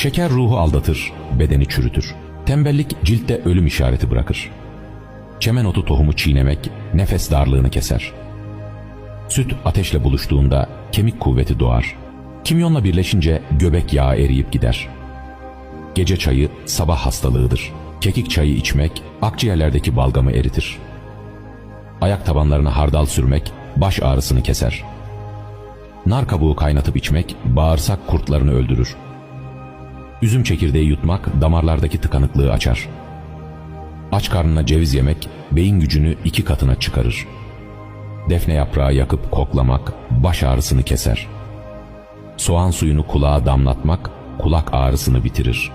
Şeker ruhu aldatır, bedeni çürütür. Tembellik ciltte ölüm işareti bırakır. Çemen otu tohumu çiğnemek nefes darlığını keser. Süt ateşle buluştuğunda kemik kuvveti doğar. Kimyonla birleşince göbek yağı eriyip gider. Gece çayı sabah hastalığıdır. Kekik çayı içmek akciğerlerdeki balgamı eritir. Ayak tabanlarına hardal sürmek baş ağrısını keser. Nar kabuğu kaynatıp içmek bağırsak kurtlarını öldürür. Üzüm çekirdeği yutmak damarlardaki tıkanıklığı açar. Aç karnına ceviz yemek beyin gücünü iki katına çıkarır. Defne yaprağı yakıp koklamak baş ağrısını keser. Soğan suyunu kulağa damlatmak kulak ağrısını bitirir.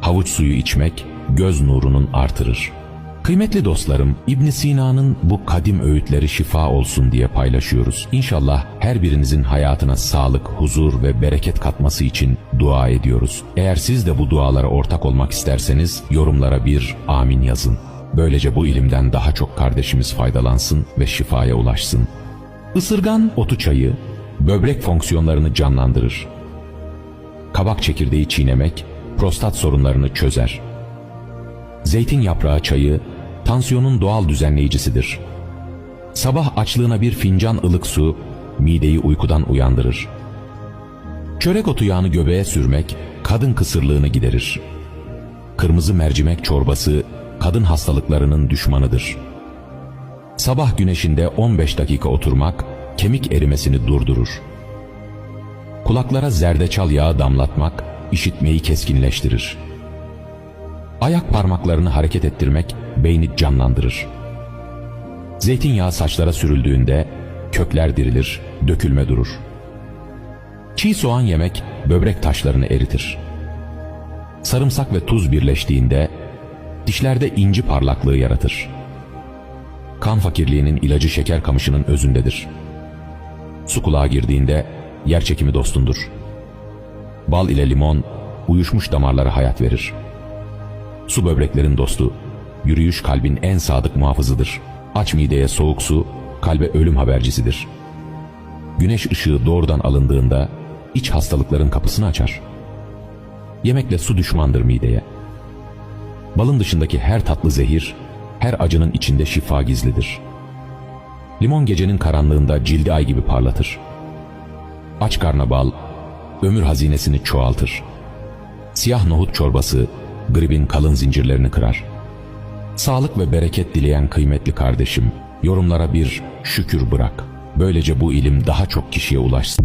Havuç suyu içmek göz nurunun artırır. Kıymetli dostlarım, İbn Sina'nın bu kadim öğütleri şifa olsun diye paylaşıyoruz. İnşallah her birinizin hayatına sağlık, huzur ve bereket katması için dua ediyoruz. Eğer siz de bu dualara ortak olmak isterseniz yorumlara bir amin yazın. Böylece bu ilimden daha çok kardeşimiz faydalansın ve şifaya ulaşsın. Isırgan otu çayı böbrek fonksiyonlarını canlandırır. Kabak çekirdeği çiğnemek prostat sorunlarını çözer. Zeytin yaprağı çayı tansiyonun doğal düzenleyicisidir. Sabah açlığına bir fincan ılık su mideyi uykudan uyandırır. Çörek otu yağını göbeğe sürmek kadın kısırlığını giderir. Kırmızı mercimek çorbası kadın hastalıklarının düşmanıdır. Sabah güneşinde 15 dakika oturmak kemik erimesini durdurur. Kulaklara zerdeçal yağı damlatmak işitmeyi keskinleştirir. Ayak parmaklarını hareket ettirmek beyni canlandırır. Zeytinyağı saçlara sürüldüğünde kökler dirilir, dökülme durur. Çiğ soğan yemek böbrek taşlarını eritir. Sarımsak ve tuz birleştiğinde dişlerde inci parlaklığı yaratır. Kan fakirliğinin ilacı şeker kamışının özündedir. Su kulağa girdiğinde yer çekimi dostundur. Bal ile limon uyuşmuş damarlara hayat verir. Su böbreklerin dostu, yürüyüş kalbin en sadık muhafızıdır. Aç mideye soğuk su, kalbe ölüm habercisidir. Güneş ışığı doğrudan alındığında iç hastalıkların kapısını açar. Yemekle su düşmandır mideye. Balın dışındaki her tatlı zehir, her acının içinde şifa gizlidir. Limon gecenin karanlığında cildi ay gibi parlatır. Aç karna bal, ömür hazinesini çoğaltır. Siyah nohut çorbası, gribin kalın zincirlerini kırar. Sağlık ve bereket dileyen kıymetli kardeşim, yorumlara bir şükür bırak. Böylece bu ilim daha çok kişiye ulaşsın.